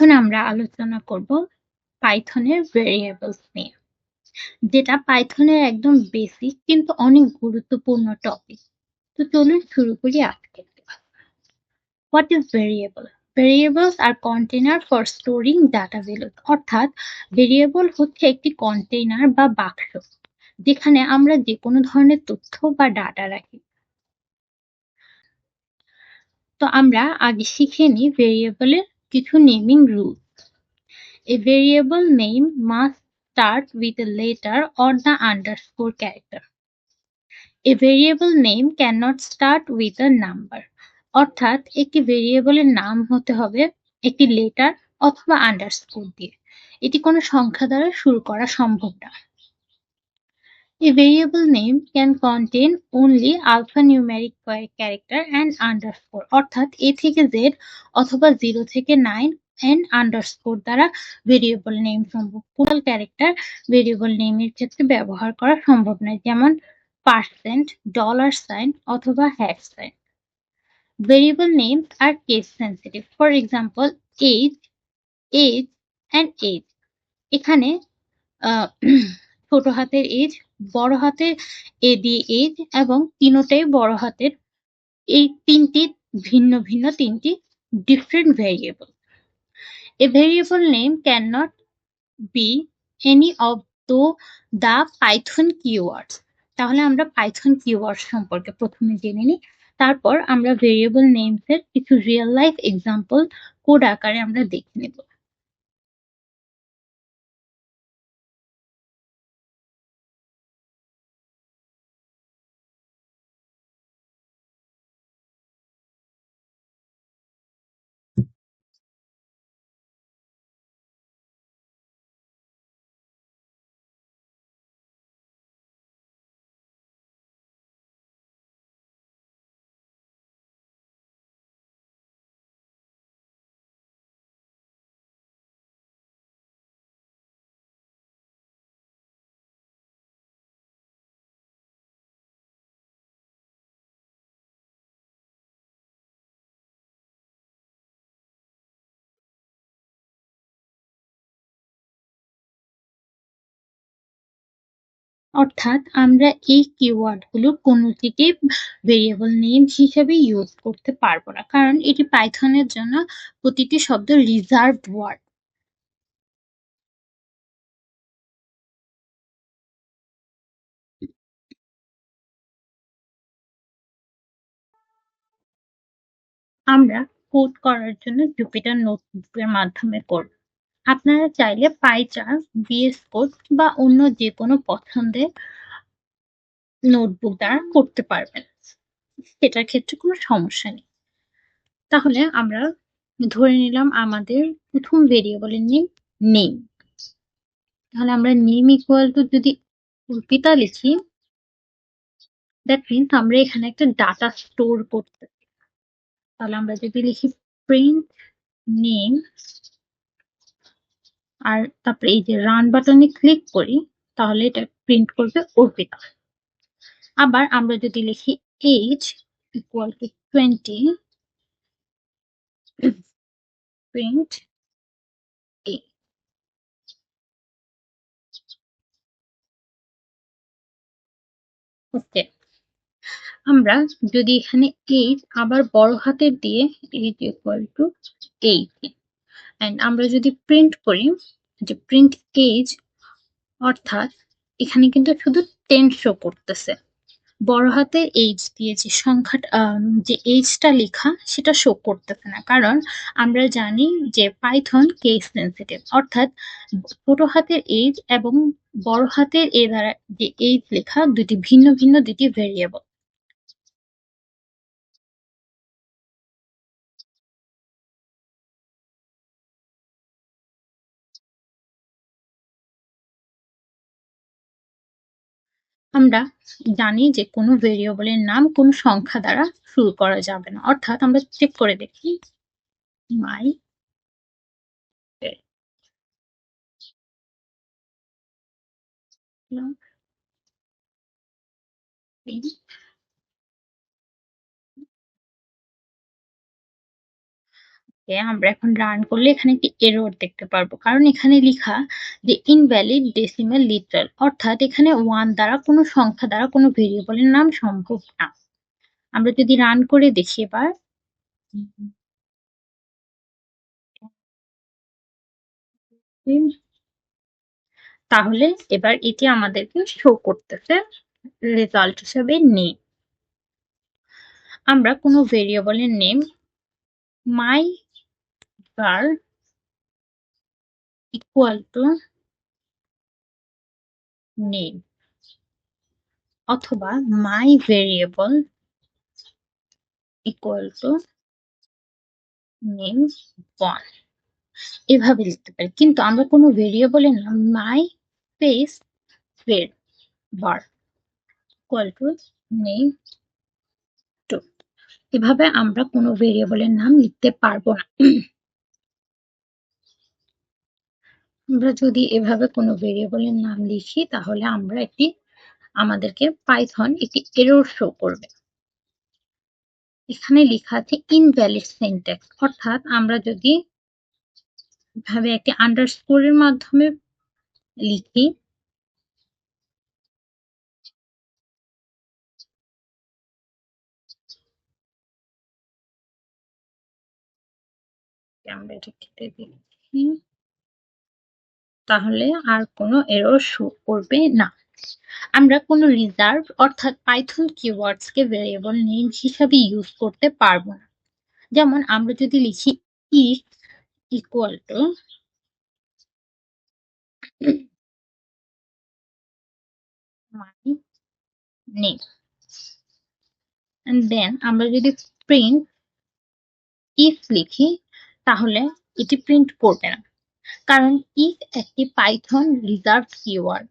এখন আমরা আলোচনা করব পাইথনের ভেরিয়েবলস নিয়ে, যেটা পাইথনের একদম বেসিক কিন্তু অনেক গুরুত্বপূর্ণ টপিক তো চলুন শুরু করি আজকে what is variable variables are container for storing data values অর্থাৎ ভেরিয়েবল হচ্ছে একটি কন্টেইনার বা বাক্স, যেখানে আমরা যে কোনো ধরনের তথ্য বা ডাটা রাখি। তো আমরা আগে শিখে নিই ভেরিয়েবলের কিছু naming rule a variable name must start with a letter or the underscore character a variable name can not start with a number অর্থাৎ একটি ভেরিয়েবলের নাম হতে হবে একটি লেটার অথবা আন্ডারস্কোর দিয়ে। এটি কোনো সংখ্যা দ্বারা শুরু করা সম্ভব না। A variable name can contain only alphanumeric character and underscore, অর্থাৎ a থেকে z অথবা 0 থেকে 9 and underscore দ্বারা ভেরিয়েবল নেম সম্ভব। টোটাল ক্যারেক্টার ভেরিয়েবল নেমের ক্ষেত্রে ব্যবহার করা সম্ভব নয়, যেমন পার্সেন্ট ডলার সাইন অথবা hash sign variable names are case sensitive for example age age and age এখানে ছোট হাতের এজ বড় হাতের এ দিয়ে এজ এবং তিনোটাই বড় হাতের। এই তিনটি ভিন্ন ভিন্ন তিনটি different variable A variable name cannot be any of the the Python keywords. তাহলে আমরা পাইথন কিওয়ার্ড সম্পর্কে প্রথমে জেনে নিই। তারপর আমরা ভেরিয়েবল নেমস এর কিছু রিয়েল লাইফ এক্সাম্পল কোড আকারে আমরা দেখে নেব। অর্থাৎ আমরা এই কিওয়ার্ডগুলো কোনোটিকেই ভেরিয়েবল নেম হিসেবে ইউজ করতে পারব না। কারণ এটি পাইথনের জন্য প্রতিটি শব্দ রিজার্ভ ওয়ার্ড আমরা কোড করার জন্য জুপিটার নোটবুকের মাধ্যমে করব। আপনারা চাইলে পাইচার বিএস কোড বা অন্য যে কোনো পছন্দের নোটবুক দ্বারা করতে পারবেন। সেটার ক্ষেত্রে কোনো সমস্যা নেই। তাহলে আমরা ধরে নিলাম আমাদের প্রথম ভেরিয়েবলের নেম নেম তাহলে আমরা নেম ইকুয়াল টু যদি অর্পিতা লিখি দ্যাট মিনস আমরা এখানে একটা ডাটা স্টোর করতে তাহলে আমরা যদি লিখি প্রিন্ট নেম আর তারপরে এই যে রান বাটনে ক্লিক করি, তাহলে এটা প্রিন্ট করবে অর্পিতা। আবার আমরা যদি লিখি age equal to twenty print a okay আমরা যদি এখানে এইট আবার বড় হাতের দিয়ে eight equal to eight and আমরা যদি প্রিন্ট করি, যে প্রিন্ট এজ অর্থাৎ এখানে কিন্তু শুধু টেন শো করতেছে। বড় হাতের এইজ দিয়ে যে সংখ্যাটা যে এইচটা লেখা, সেটা শো করতেছে না। কারণ আমরা জানি যে পাইথন কেস সেন্সিটিভ অর্থাৎ ছোট হাতের এইজ এবং বড় হাতের এ দ্বারা যে এইজ লেখা দুটি ভিন্ন ভিন্ন দুটি ভেরিয়েবল আমরা জানি যে কোনো ভেরিয়েবলের নাম কোন সংখ্যা দ্বারা শুরু করা যাবে না। অর্থাৎ আমরা চেক করে দেখি। মাই আমরা এখন রান করলে এখানে একটি এরর দেখতে পারব। কারণ এখানে লেখা যে ইনভ্যালিড ডেসিমাল লিটারাল অর্থাৎ এখানে ওয়ান দ্বারা কোনো সংখ্যা দ্বারা কোনো ভেরিয়েবলের নাম সম্ভব না। আমরা যদি রান করে দেখি এবার। তাহলে এবার এটি আমাদেরকে শো করতেছে রেজাল্ট হিসেবে নেই আমরা কোনো ভেরিয়েবলের name my var equal to name অথবা my variable equal to name one এভাবে লিখতে পারি কিন্তু আমরা কোনো ভেরিয়েবলের নাম my space var var equal to name two এভাবে আমরা কোনো ভেরিয়েবলের নাম লিখতে পারব না আমরা যদি এভাবে কোনো ভেরিয়েবলের নাম লিখি, তাহলে আমরা একটি, আমাদেরকে পাইথন একটি এরর শো করবে। এখানে লেখা আছে ইনভ্যালিড সিনট্যাক্স অর্থাৎ আমরা যদি এভাবে একটি আন্ডারস্কোরের মাধ্যমে লিখি, আমরা এটা কেটে দিচ্ছি তাহলে আর কোনো এরর শো করবে না। আমরা কোনো রিজার্ভ অর্থাৎ পাইথন কিওয়ার্ডস কে ভেরিয়েবল নেম হিসাবে ইউজ করতে পারব না। যেমন আমরা যদি লিখি if equal to my name then আমরা যদি প্রিন্ট ইফ লিখি, তাহলে এটি প্রিন্ট করবে না। কারণ if একটি পাইথন রিজার্ভ কিওয়ার্ড